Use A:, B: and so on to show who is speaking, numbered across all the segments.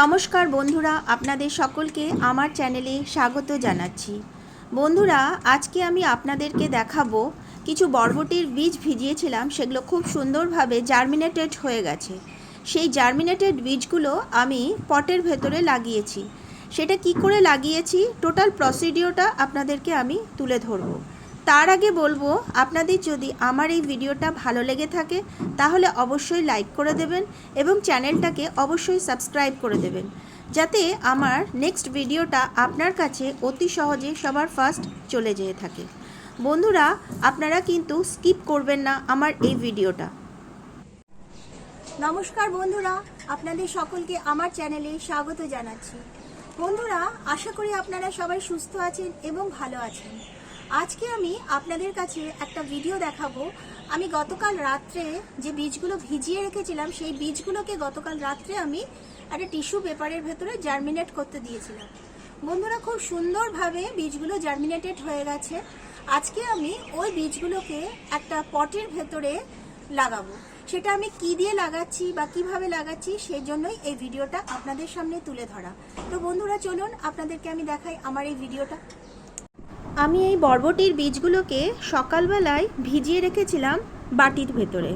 A: নমস্কার বন্ধুরা, আপনাদের সকলকে আমার চ্যানেলে স্বাগত জানাচ্ছি। বন্ধুরা, আজকে আমি আপনাদেরকে দেখাবো, কিছু বরবটির বীজ ভিজিয়েছিলাম, সেগুলো খুব সুন্দরভাবে জার্মিনেটেড হয়ে গেছে। সেই জার্মিনেটেড বীজগুলো আমি পটের ভেতরে লাগিয়েছি। সেটা কি করে লাগিয়েছি, টোটাল প্রসিডিওটা আপনাদেরকে আমি তুলে ধরবো। তার আগে বলব, আপনাদের যদি আমার এই ভিডিওটা ভালো লেগে থাকে, তাহলে অবশ্যই লাইক করে দেবেন এবং চ্যানেলটাকে অবশ্যই সাবস্ক্রাইব করে দেবেন। যাতে আমার নেক্সট ভিডিওটা আপনার কাছে অতি সহজে সবার ফার্স্ট চলে যেয়ে থাকে। বন্ধুরা, আপনারা কিন্তু স্কিপ করবেন না আমার এই ভিডিওটা। নমস্কার বন্ধুরা, আপনাদের সকলকে আমার চ্যানেলে স্বাগত জানাচ্ছি। বন্ধুরা, আশা করি আপনারা সবাই সুস্থ আছেন এবং ভালো আছেন। আজকে আমি আপনাদের কাছে একটা ভিডিও দেখাবো। আমি গতকাল রাত্রে যে বীজগুলো ভিজিয়ে রেখেছিলাম, সেই বীজগুলোকে গতকাল রাত্রে আমি একটা টিস্যু পেপারের ভেতরে জার্মিনেট করতে দিয়েছিলাম। বন্ধুরা, খুব সুন্দরভাবে বীজগুলো জার্মিনেটেড হয়ে গেছে। আজকে আমি ওই বীজগুলোকে একটা পটের ভেতরে লাগাবো। সেটা আমি কি দিয়ে লাগাচ্ছি বা কীভাবে লাগাচ্ছি, সেই জন্যই এই ভিডিওটা আপনাদের সামনে তুলে ধরা। তো বন্ধুরা, চলুন আপনাদেরকে আমি দেখাই আমার এই ভিডিওটা আমি এই বরবটির বীজগুলোকে সকালবেলায় ভিজিয়ে রেখেছিলাম বাটির ভেতরে।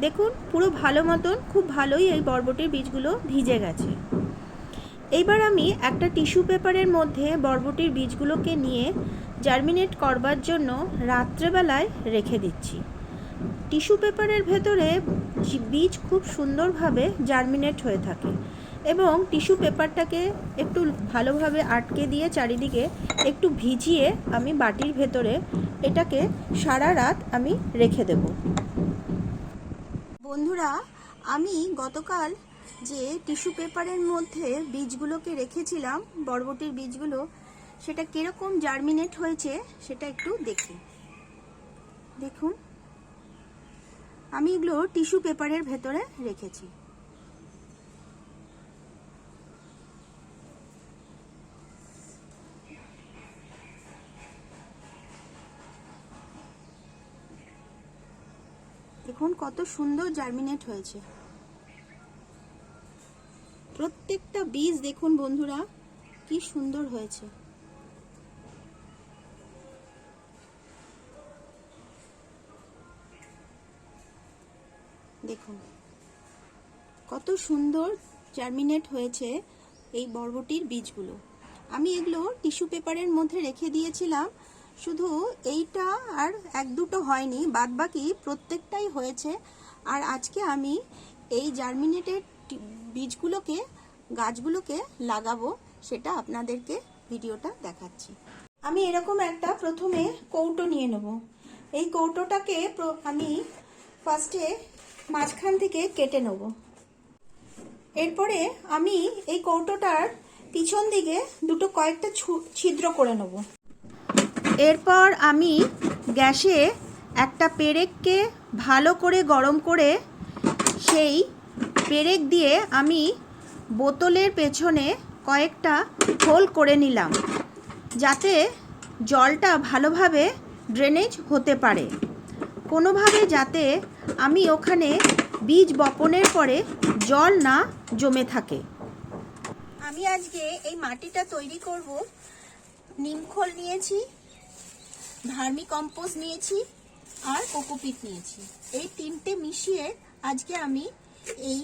A: দেখুন, পুরো ভালো মতন, খুব ভালোই এই বরবটির বীজগুলো ভিজে গেছে। এইবার আমি একটা টিস্যু পেপারের মধ্যে বরবটির বীজগুলোকে নিয়ে জার্মিনেট করবার জন্য রাত্রেবেলায় রেখে দিচ্ছি। টিস্যু পেপারের ভেতরে বীজ খুব সুন্দরভাবে জার্মিনেট হয়ে থাকে এবং টিস্যু পেপারটাকে একটু ভালোভাবে আটকে দিয়ে চারিদিকে একটু ভিজিয়ে আমি বাটির ভেতরে এটাকে সারা রাত আমি রেখে দেব। বন্ধুরা, আমি গতকাল যে টিস্যু পেপারের মধ্যে বীজগুলোকে রেখেছিলাম, বরবটির বীজগুলো, সেটা কীরকম জার্মিনেট হয়েছে সেটা একটু দেখি। দেখুন। আমি এগুলো টিস্যু পেপারের ভেতরে রেখেছি। দেখুন কত সুন্দর জার্মিনেট হয়েছে। প্রত্যেকটা বীজ দেখুন বন্ধুরা, কি সুন্দর হয়েছে। দেখুন। কত সুন্দর জার্মিনেট হয়েছে এই বরবটির বীজগুলো। আমি এগুলো টিস্যু পেপারের মধ্যে রেখে দিয়েছিলাম। শুধু এইটা আর এক দুটো হয়নি বাদ বাকি প্রত্যেকটাই হয়েছে। আর আজকে আমি এই জার্মিনেটেড বীজগুলোকে, গাছগুলোকে লাগাবো, সেটা আপনাদেরকে ভিডিওটা দেখাচ্ছি। আমি এরকম একটা প্রথমে কৌটো নিয়ে নেব। এই কৌটোটাকে আমি ফার্স্টে মাঝখান থেকে কেটে নেব। এরপরে আমি এই কৌটোটার পিছন দিকে দুটো কয়েকটা ছিদ্র করে নেব। এরপর আমি গ্যাসে একটা পেরেককে ভালো করে গরম করে সেই পেরেক দিয়ে আমি বোতলের পেছনে কয়েকটা হোল করে নিলাম, যাতে জলটা ভালোভাবে ড্রেনেজ হতে পারে। কোনোভাবে যাতে আমি ওখানে বীজ বপনের পরে জল না জমে থাকে। আমি আজকে এই মাটিটা তৈরি করব। নিমখোল নিয়েছি, ভার্মি কম্পোস্ট নিয়েছি আর কোকোপিট নিয়েছি। এই তিনটে মিশিয়ে আজকে আমি এই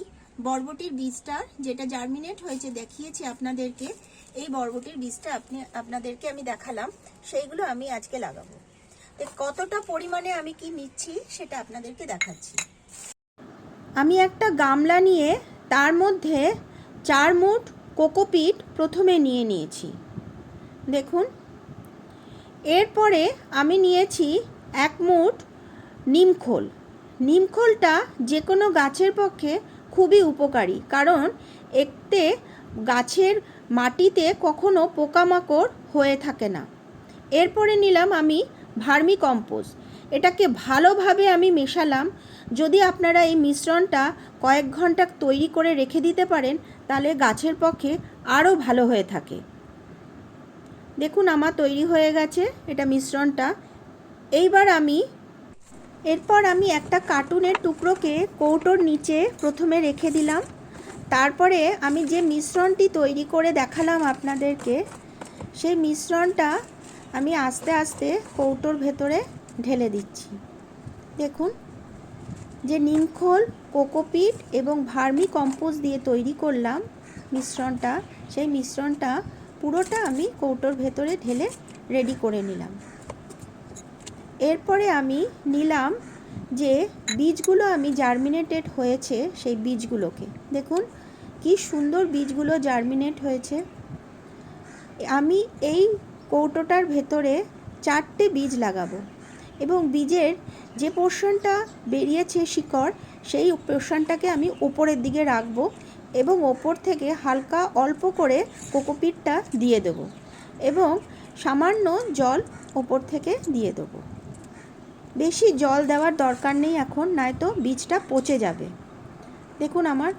A: বরবটির বীজটা, যেটা জার্মিনেট হয়েছে দেখিয়েছি আপনাদেরকে, এই বরবটির বীজটা আপনি, আপনাদেরকে আমি দেখালাম। সেইগুলো আমি আজকে লাগাবো। কতটা পরিমাণে আমি কি নিচ্ছি সেটা আপনাদেরকে দেখাচ্ছি। আমি একটা গামলা নিয়ে তার মধ্যে চার মুঠ কোকোপিট প্রথমে নিয়ে নিয়েছি। দেখুন, এরপরে আমি নিয়েছি এক মুঠ নিমখোল নিমখোলটা যে কোনো গাছের পক্ষে খুবই উপকারী, কারণ এতে গাছের মাটিতে কখনো পোকামাকড় হয়ে থাকে না। এরপরে নিলাম আমি ভার্মি কম্পোস্ট এটাকে ভালোভাবে আমি মেশালাম। যদি আপনারা এই মিশ্রণটা কয়েক ঘণ্টা তৈরি করে রেখে দিতে পারেন, তাহলে গাছের পক্ষে আরও ভালো হয়ে থাকে। দেখুন, আমার তৈরি হয়ে গেছে এটা মিশ্রণটা। এইবার আমি, এরপর আমি একটা কার্টুনের টুকরোকে কৌটোর নিচে প্রথমে রেখে দিলাম। তারপরে আমি যে মিশ্রণটি তৈরি করে দেখালাম আপনাদেরকে, সেই মিশ্রণটা আমি আস্তে আস্তে কৌটোর ভেতরে ঢেলে দিচ্ছি। দেখুন, যে নিমখোল কোকোপিট এবং ভার্মি কম্পোস্ট দিয়ে তৈরি করলাম মিশ্রণটা, সেই মিশ্রণটা পুরোটা আমি কৌটোর ভেতরে ঢেলে রেডি করে নিলাম। এরপরে আমি নিলাম যে বীজগুলো আমি জার্মিনেটেড হয়েছে সেই বীজগুলোকে। দেখুন, কি সুন্দর বীজগুলো জার্মিনেট হয়েছে। আমি এই কৌটোটার ভেতরে চারটে বীজ লাগাবো এবং বীজের যে পোর্শনটা বেরিয়েছে শিকড়, সেই পোর্শনটাকে আমি ওপরের দিকে রাখব এবং ওপর থেকে হালকা অল্প করে কোকোপিটটা দিয়ে দেবো এবং সামান্য জল ওপর থেকে দিয়ে দেবো। বেশি জল দেওয়ার দরকার নেই এখন, নয়তো বীজটা পচে যাবে। দেখুন আমার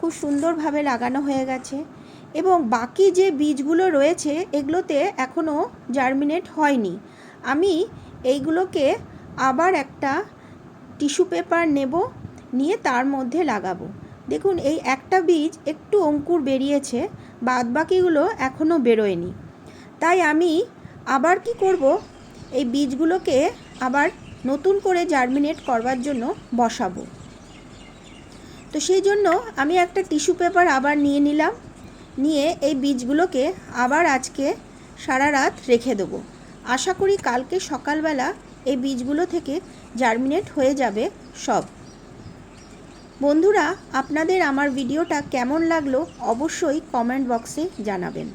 A: খুব সুন্দরভাবে লাগানো হয়ে গেছে। এবং বাকি যে বীজগুলো রয়েছে এগুলোতে এখনও জার্মিনেট হয়নি। আমি এইগুলোকে আবার একটা টিস্যু পেপার নেব, নিয়ে তার মধ্যে লাগাবো। দেখুন, এই একটা বীজ একটু অঙ্কুর বেরিয়েছে বাদ বাকিগুলো এখনও বেরোয়নি। তাই আমি আবার কি করব, এই বীজগুলোকে আবার নতুন করে জার্মিনেট করবার জন্য বসাবো। তো সেই জন্য আমি একটা টিস্যু পেপার আবার নিয়ে নিলাম। নিয়ে এই বীজগুলোকে আবার আজকে সারা রাত রেখে দেবো। আশা করি কালকে সকালবেলা এই বীজগুলো থেকে জার্মিনেট হয়ে যাবে সব। বন্ধুরা, আপনাদের আমার ভিডিওটা কেমন লাগল অবশ্যই কমেন্ট বক্সে জানাবেন।